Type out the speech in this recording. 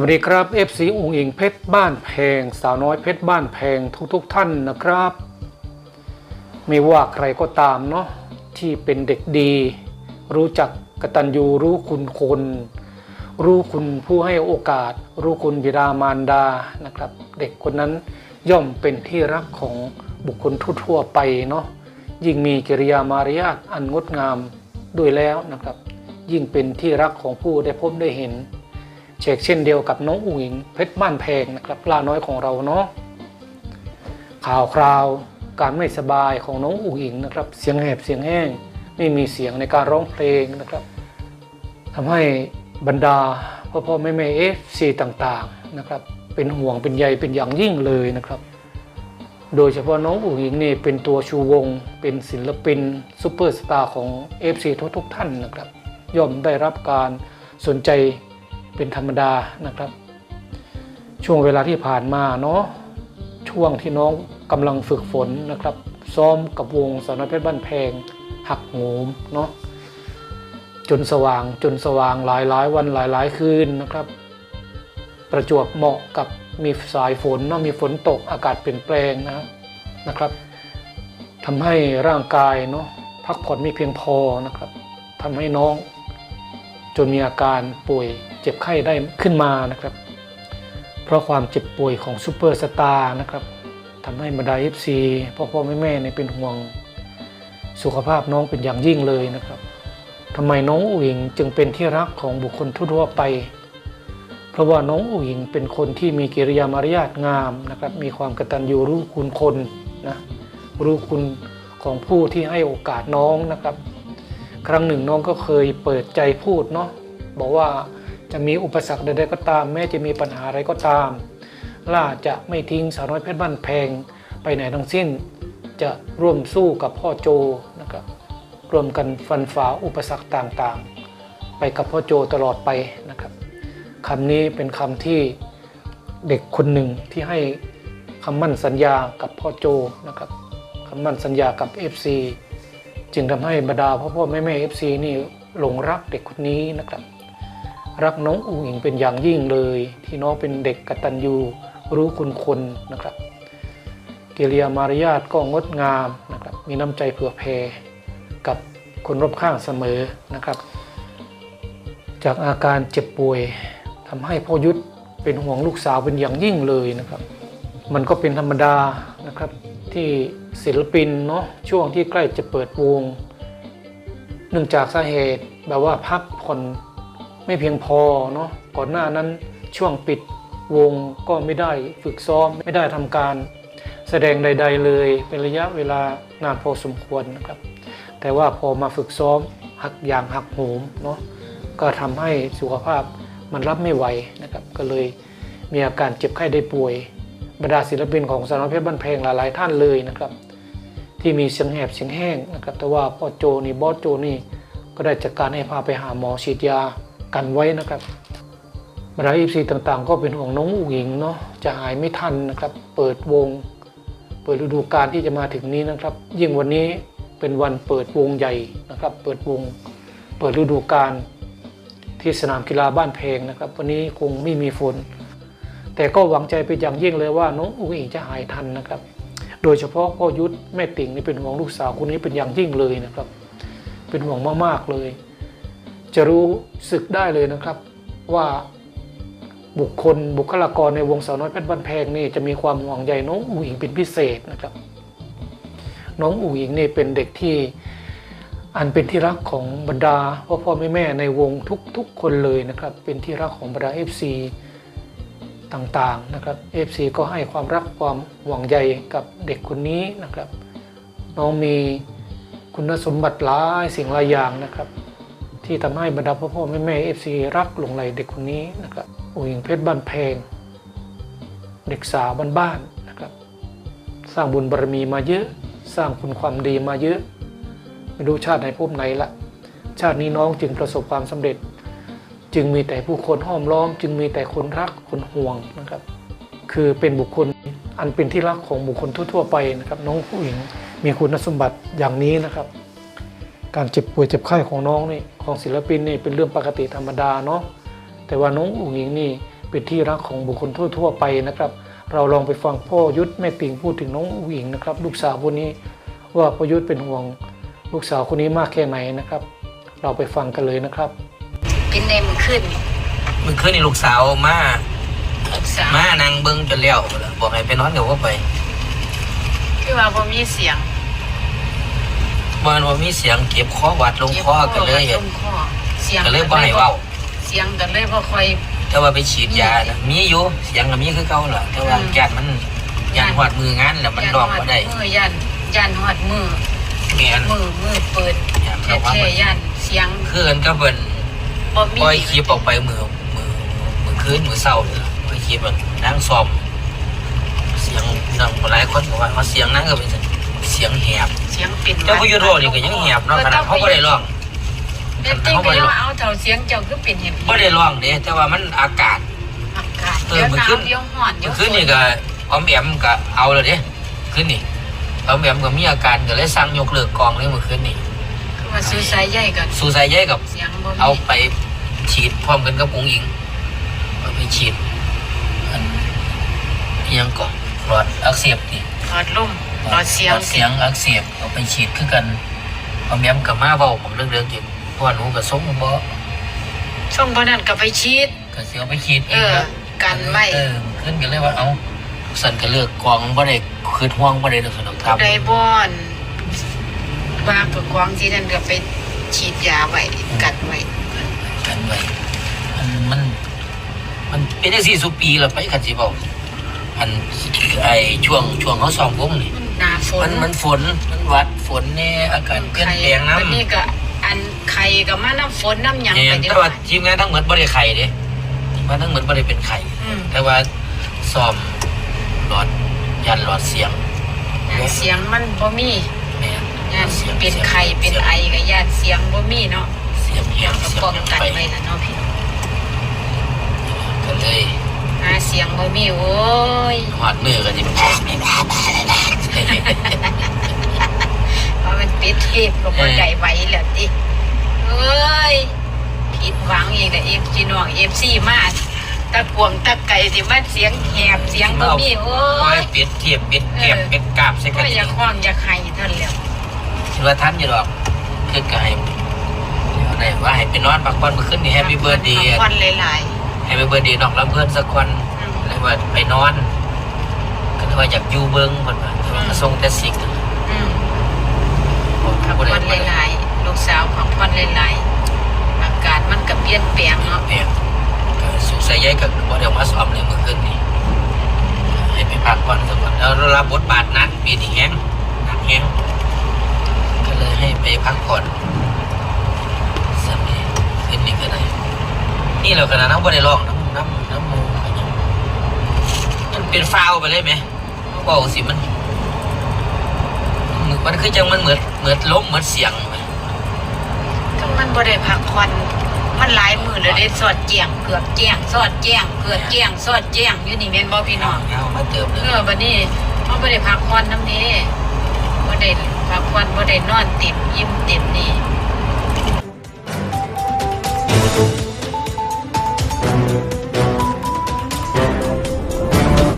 วัสดีครับ FC องค์อิงเพชรบ้านแพง สาวน้อยเพชรบ้านแพงทุกๆทท่านนะครับ ไม่ว่าใครก็ตามเนาะที่เป็นเด็กดี รู้จักกตัญญูรู้คุณคน รู้คุณผู้ให้โอกาส รู้คุณบิดามารดานะครับ เด็กคนนั้นย่อมเป็นที่รักของบุคคลทั่วๆไปเนาะยิ่งมีกิริยามารยาทอันงดงามด้วยแล้วนะครับ ยิ่งเป็นที่รักของผู้ได้พบได้เห็น เชกเช่นเดียวกับน้องอุ๋งอิงเพชรบ้านแพงนะครับปลาน้อยของเราเนาะข่าวคราวการไม่สบายของน้องอุ๋งอิงนะครับเสียงแหบเสียงแห้งไม่มีเสียงในการร้องเพลงนะครับทำให้บรรดาพ่อพ่อแม่แม่เอฟซีต่างๆนะครับเป็นห่วงเป็นใยเป็นอย่างยิ่งเลยนะครับ โดยเฉพาะน้องอุ๋งอิงนี่เป็นตัวชูวง เป็นศิลปินซูเปอร์สตาร์ของ FC ทุกๆท่านนะครับ ย่อมได้รับการสนใจ เป็นธรรมดานะครับ ช่วงเวลาที่ผ่านมาเนาะช่วงที่น้องกำลังฝึกฝนนะครับ ซ้อมกับวงสาวน้อยเพชรบ้านแพง หักโหมเนาะจนสว่างจนสว่างหลายหลายวันหลายหลายคืนนะครับ ประจวบเหมาะกับมีสายฝนเนาะมีฝนตกอากาศเปลี่ยนแปลงนะนะครับทำให้ร่างกายเนาะพักผ่อนไม่เพียงพอนะครับทำให้น้อง จนมีอาการป่วยเจ็บไข้ได้ขึ้นมานะครับ เพราะความเจ็บป่วยของซูเปอร์สตาร์นะครับทำให้บรรดาเอฟซีพ่อพ่อแม่แม่เนี่ยเป็นห่วงสุขภาพน้องเป็นอย่างยิ่งเลยนะครับทำไมน้องอุ๋งจึงเป็นที่รักของบุคคลทั่วไป เพราะว่าน้องอุ๋งเป็นคนที่มีกิริยามารยาทงามนะครับ มีความกตัญญูรู้คุณคนนะรู้คุณของผู้ที่ให้โอกาสน้องนะครับ ครั้งหนึ่งน้องก็เคยเปิดใจพูดเนาะบอกว่าจะมีอุปสรรคใดๆก็ตาม แม้จะมีปัญหาอะไรก็ตาม ล่าจะไม่ทิ้งสาวน้อยเพชรบ้านแพงไปไหนทั้งสิ้น จะร่วมสู้กับพ่อโจนะครับร่วมกันฟันฝ่าอุปสรรคต่างๆ ไปกับพ่อโจตลอดไปนะครับคำนี้เป็นคำที่เด็กคนหนึ่งที่ให้คำมั่นสัญญากับพ่อโจนะครับคำมั่นสัญญากับ FC จึงทำให้บรรดาพ่อพ่อแม่แม่เอฟซีนี่หลงรักเด็กคนนี้นะครับ รักน้องอุ๋งอิงเป็นอย่างยิ่งเลย ที่น้องเป็นเด็กกตัญญูรู้คุณคนนะครับกิริยามารยาทก็งดงามนะครับ มีน้ำใจเผื่อแผ่กับคนรอบข้างเสมอนะครับ จากอาการเจ็บป่วยทำให้พ่อยุทธเป็นห่วงลูกสาวเป็นอย่างยิ่งเลยนะครับ มันก็เป็นธรรมดานะครับ ที่ศิลปินเนาะช่วงที่ใกล้จะเปิดวงเนื่องจากสาเหตุแบบว่าพักผ่อนไม่เพียงพอเนาะก่อนหน้านั้นช่วงปิดวงก็ไม่ได้ฝึกซ้อมไม่ได้ทำการแสดงใด ๆ เลยเป็นระยะเวลานานพอสมควรนะครับ แต่ว่าพอมาฝึกซ้อมหักอย่างหักโหมเนาะก็ทำให้สุขภาพมันรับไม่ไหวนะครับ ก็เลยมีอาการเจ็บไข้ได้ป่วย บรรดาศิลปินของสาวน้อยเพชรบ้านแพลงหลายๆท่านเลยนะครับ ที่มีเสียงแหบเสียงแห้งนะครับ แต่ว่าพ่อโจนี่บอสโจนี่ก็ได้จัดการให้พาไปหาหมอฉีดยากันไว้นะครับบรรดาอีซีต่างๆ ก็เป็นห่วงน้องอุ๋งอิงเนาะจะหายไม่ทันนะครับ เปิดวง เปิดฤดูกาลที่จะมาถึงนี้นะครับ ยิ่งวันนี้เป็นวันเปิดวงใหญ่นะครับ เปิดวง เปิดฤดูกาลที่สนามกีฬาบ้านเพลงนะครับ วันนี้คงไม่มีฝน แต่ก็หวังใจเป็นอย่างยิ่งเลยว่าน้องอุ๋งอิงจะหายทันนะครับ โดยเฉพาะพ่อยุทธแม่ติ่งนี่เป็นห่วงลูกสาวคนนี้เป็นอย่างยิ่งเลยนะครับ เป็นห่วงมากๆเลย จะรู้สึกได้เลยนะครับว่าบุคคลบุคลากรในวงสาวน้อยเพชรบ้านแพงนี่จะมีความห่วงใยน้องอุ๋งอิงเป็นพิเศษนะครับ น้องอุ๋งอิงนี่เป็นเด็กที่อันเป็นที่รักของบรรดาพ่อพ่อแม่แม่ในวงทุกๆคนเลยนะครับ เป็นที่รักของบรรดา FC ต่างๆนะครับ FC ก็ให้ความรักความหวังใยกับเด็กคนนี้นะครับ น้องมีคุณสมบัติหลายสิ่งหลายอย่างนะครับ ที่ทำให้บรรดาพ่อพ่อแม่แม่ FC รักหลงใหลเด็กคนนี้นะครับอุ๋งเพชรบ้านแพง เด็กสาวบ้านๆนะครับ สร้างบุญบารมีมาเยอะ สร้างคุณความดีมาเยอะ ไม่รู้ชาติไหนภพไหนละชาตินี้น้องจึงประสบความสำเร็จ จึงมีแต่ผู้คนห้อมล้อม จึงมีแต่คนรักคนห่วงนะครับ คือเป็นบุคคลอันเป็นที่รักของบุคคลทั่ว ๆ ไปนะครับ น้องผู้หญิงมีคุณสมบัติอย่างนี้นะครับ การเจ็บป่วยเจ็บไข้ของน้องนี่ของศิลปินนี่เป็นเรื่องปกติธรรมดาเนาะแต่ว่าน้องอุ๋งอิงนี่เป็นที่รักของบุคคลทั่ว ๆ ไปนะครับ เราลองไปฟังพ่อยุทธแม่ติงพูดถึงน้องอุ๋งอิงนะครับ ลูกสาวคนนี้ว่าพ่อยุทธเป็นห่วง ลูกสาวคนนี้มากแค่ไหนนะครับ เราไปฟังกันเลยนะครับ เป็นในมือขึ้นมื่อคืนนี่ลูกสาวมาลูกสาวมานางเบิ้งจนแล้วบอกให้ไปนอนกับว่าไปคือว่าบ่มีเสียงมันว่ามีเสียงเก็บคอวัดลงคอกันเลยลงคอเสียงก็เลยบ่ให้เว้าเสียงกันเลยบ่ค่อยแต่ว่าไปฉีดยานะมีอยู่เสียงก็มีคือเก่าล่ะแต่ว่าอืมแกนมันยันหอดมืองานแล้วมันยัร้องฮบ่ได้มือยันยันหอดมือแม่นมือมือเปิดยันแท้เราว่าแท้มันยันเสียงคือกันก็เบิ่น บ่มีปล่อยคลิปออกไปมือมือมือคืนมือเศร้าเนี่ยปล่อยคลิปแบบนั่งซ้อม เสียงนั่งหลายคนบอกว่าเอาเสียงนั่งก็เป็นเสียงแหบเสียงเป็นเจ้าพยุโรนี่ก็ยังแหบเนาะขนาดเขาบ่ได้ร้องเด็กจริงก็ยังว่าเอาเจ้าเสียงเจ้าคือเป็นเห็นบ่ได้ร้องเด้แต่ว่ามันอากาศอากาศเออเดี๋ยวมันหนาขึ้วนเดี๋ยวร้อนเดี๋ยวคืนนี่ก็ออมแอมก็เอาเลยเด้คืนนี่ออมแอมก็มีอาการก็เลยสั่งยกเลิกกองเลยเมื่อคืนนี่คือว่าซื้อสายใหญ่กันสูสายใยกับเสียงบ่มีเอาไป ฉีดพร้อมกันกับกุ้งอิงเอาไปฉีดอันอิหยังก่อนหลอดอักเสบนี่หลอดลมหลอดเสียงหลอดเสียงอักเสบเอาไปฉีดคือกันออมแอมกับมาเว้าผมเรื่องเรื่องจริงเพราะว่าหนูก็ส่งบ่ช่วงบ่นั้นก็ไปฉีดก็สิเอาไปฉีดเอเองอครับกันไว้เออขึ้นกันเลยว่าเอาสันก็เลือกกองบ่ได้คืดห่วงบ่ได้ดอกสนองทำได้บอนว่ากับกวางที่นั่นก็ไปฉีดยาไว้กันไว้ กันไว้มันมัน มันเป็นได้สี่สิบปีแล้วไปกันสิบอกอันไอช่วงช่วงเขาซ้อมวงนี่หนาฝมันนมันฝนมันหวัดฝนนี่อากาศเปลี่ยนแปลงน้วันนี้ก็อันไข่ก็มาน้ำฝนน้ำหยังำเนี่ยไปเดี๋ยแต่วว่าทีมงานทั้งหมดบ่ได้ไข่เด้ทีมงานทั้งหมดบ่ได้เป็นไข่ อืมแต่ว่าซ้อมหลอดยันหลอดเสียงเสียงมันบ่มีแม่ญาติสียงเป็นสียงไข่เป็นไอก็ญาติเสียงบ่มีเนาะ เสียงแหบก็เสียงป้องหยังกันไปไว้ล่ะเนาะพี่น้องก็เลยหาเสียงบ่มีโอ้ยหอดมือกันสิเพราะมันปิดเทปก็บ่ได้ไหวแล้วติเอ้ยผิดหวังอีกแล้ว FC น้อง FC มาตะกวงตะไก่สิมาเสียงแหบเสียงบ่มีโอ้ยป็ดเทียบป็ดแกบเป็ดกาบใส่กัก็นอยากห้องอยากให้ท่านแล้วคิดว่าท่านอยู่หรอกคือก็ให้ ได้ว่าให้ไปนอนพักผ่อนเมื่อคืนนี่แฮปปี้เบิร์ดดีพักผ่อนหลายแฮปปี้เบิร์ดดีน้องลำเพื่อนสักคนๆอืมเลยว่าไปนอนก็เลยว่าอยากอยู่เบิ้งเพิ่นว่าแต่ว่าก็ส่งแต่สิ่งอืมบอกพักบ่ผ่ได้อนบ่ได้หลายๆลูกสาวพักผ่อนหลายๆอากาศมันก็เปลี่ยนแปลงเนาะแม่ก็สุขใส่ใยก็บ่ได้เอามาซ้อมเลยเมื่อคืนนี่ให้ไปพักผ่อนสักคนแล้วรับบทบาทหนักปีนี้แฮงหนักแฮงก็เลยให้ไปพักผ่อน นี่เราขนาดน้ำบ่ได้ลองน้ำน้ำน้ำมูกอะไรอย่างมันเป็นฟาวไปเลยไหมเขาบอกสิมันมันมันคือจังมันเหมือนเหมือนล้มเหมือนเสียงไหมก็มันบ่ได้พักผ่อนมันหลายมื้อแล้วได้สอดแจ้งเกือบแจ้งสอดแจ้งเกือบแจ้งสอดแจ้งอยู่นี่แม่นบ่พี่น้องเอามาเติมเลเอยอบัดนี้เฮาบ่ได้พักผ่อนนำนี้บ่ได้พักผ่อนบ่ได้นอนเต็มอิ่มเต็มนี่